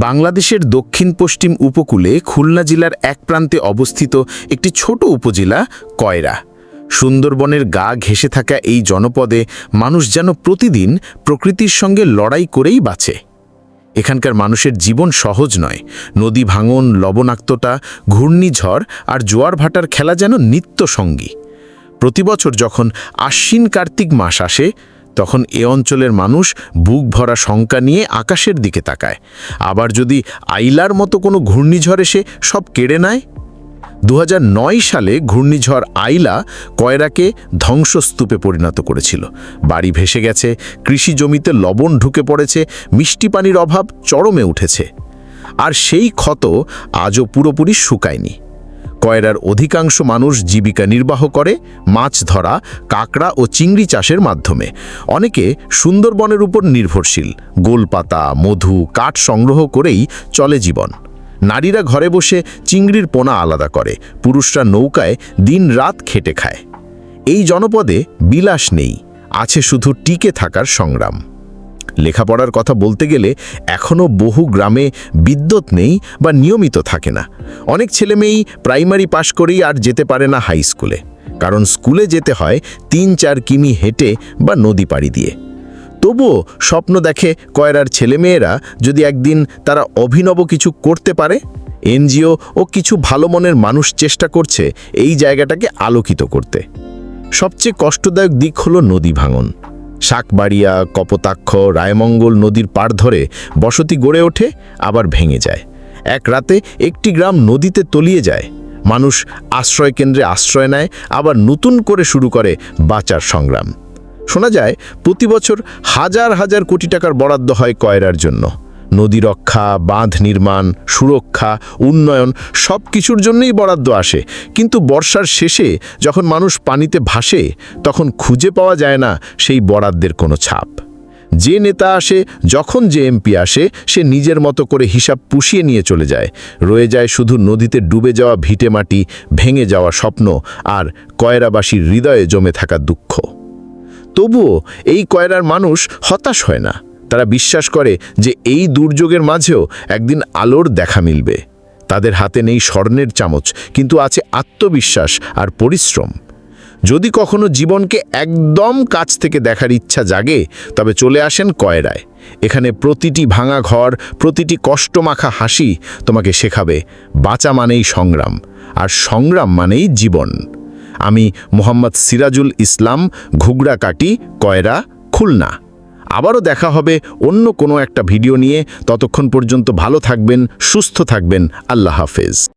বাংলাদেশের দক্ষিণ পশ্চিম উপকূলে খুলনা জেলার এক প্রান্তে অবস্থিত একটি ছোট উপজেলা কয়রা। সুন্দরবনের গা ঘেঁষে থাকা এই জনপদে মানুষ যেন প্রতিদিন প্রকৃতির সঙ্গে লড়াই করেই বাঁচে। এখানকার মানুষের জীবন সহজ নয়। নদী ভাঙন, লবণাক্ততা, ঘূর্ণিঝড় আর জোয়ার ভাটার খেলা যেন নিত্য সঙ্গী প্রতিবছর যখন আশ্বিন কার্তিক মাস আসে তখন এ অঞ্চলের মানুষ বুক ভরা শঙ্কা নিয়ে আকাশের দিকে তাকায়। আবার যদি আইলার মতো কোনো ঘূর্ণিঝড় এসে সব কেড়ে নেয়? দুহাজার নয় সালে ঘূর্ণিঝড় আইলা কয়রাকে ধ্বংসস্তূপে পরিণত করেছিল। বাড়ি ভেসে গেছে, কৃষি জমিতে লবণ ঢুকে পড়েছে, মিষ্টি পানির অভাব চরমে উঠেছে। আর সেই ক্ষত আজও পুরোপুরি শুকায়নি। কয়রার অধিকাংশ মানুষ জীবিকা নির্বাহ করে, মাছ ধরা, কাঁকড়া ও চিংড়ি চাষের মাধ্যমে। অনেকে সুন্দরবনের উপর নির্ভরশীল, গোলপাতা, মধু, কাঠ সংগ্রহ করেই চলে জীবন। নারীরা ঘরে বসে চিংড়ির পোনা আলাদা করে, পুরুষরা নৌকায় দিন রাত খেটে খায়। এই জনপদে বিলাস নেই, আছে শুধু টিকে থাকার সংগ্রাম। লেখাপড়ার কথা বলতে গেলে এখনও বহু গ্রামে বিদ্যুৎ নেই বা নিয়মিত থাকে না। অনেক ছেলেমেয়েই প্রাইমারি পাশ করেই আর যেতে পারে না হাই স্কুলে। কারণ স্কুলে যেতে হয় তিন চার কিমি হেঁটে বা নদী পাড়ি দিয়ে। তবুও স্বপ্ন দেখে কয়রার ছেলেমেয়েরা যদি একদিন তারা অভিনব কিছু করতে পারে, এনজিও ও কিছু ভালো মনের মানুষ চেষ্টা করছে এই জায়গাটাকে আলোকিত করতে। সবচেয়ে কষ্টদায়ক দিক হলো নদী ভাঙন। শাকবাড়িয়া, কপোতাক্ষ, রায়মঙ্গল নদীর পাড় ধরে বসতি গড়ে ওঠে, আবার ভেঙে যায়। এক রাতে একটি গ্রাম নদীতে তলিয়ে যায়। মানুষ আশ্রয় কেন্দ্রে আশ্রয় নেয়, আবার নতুন করে শুরু করে বাঁচার সংগ্রাম। শোনা যায়, প্রতি বছর হাজার হাজার কোটি টাকার বরাদ্দ হয় কয়রার জন্য। নদী রক্ষা বাঁধ নির্মাণ, সুরক্ষা, উন্নয়ন সব কিছুর জন্যই বরাদ্দ আসে। কিন্তু বর্ষার শেষে যখন মানুষ পানিতে ভাসে, তখন খুঁজে পাওয়া যায় না সেই বরাদ্দের কোনো ছাপ। যে নেতা আসে, যখন যে এমপি আসে, সে নিজের মতো করে হিসাব পুষিয়ে নিয়ে চলে যায়। রয়ে যায় শুধু নদীতে ডুবে যাওয়া ভিটে মাটি, ভেঙে যাওয়া স্বপ্ন আর কয়রাবাসীর হৃদয়ে জমে থাকা দুঃখ। তবুও এই কয়রার মানুষ হতাশ হয় না। তারা বিশ্বাস করে যে এই দুর্যোগের মাঝেও একদিন আলোর দেখা মিলবে। তাদের হাতে নেই স্বর্ণের চামচ, কিন্তু আছে আত্মবিশ্বাস আর পরিশ্রম। যদি কখনো জীবনকে একদম কাছ থেকে দেখার ইচ্ছা জাগে, তবে চলে আসেন কয়রায়। এখানে প্রতিটি ভাঙা ঘর, প্রতিটি কষ্টমাখা হাসি তোমাকে শেখাবে, বাঁচা মানেই সংগ্রাম, আর সংগ্রাম মানেই জীবন। আমি মোহাম্মদ সিরাজুল ইসলাম, ঘুগড়াকাটি, কয়রা, খুলনা। আবারও দেখা হবে অন্য কোনো একটা ভিডিও নিয়ে। ততক্ষণ পর্যন্ত ভালো থাকবেন, সুস্থ থাকবেন। আল্লাহ হাফেজ।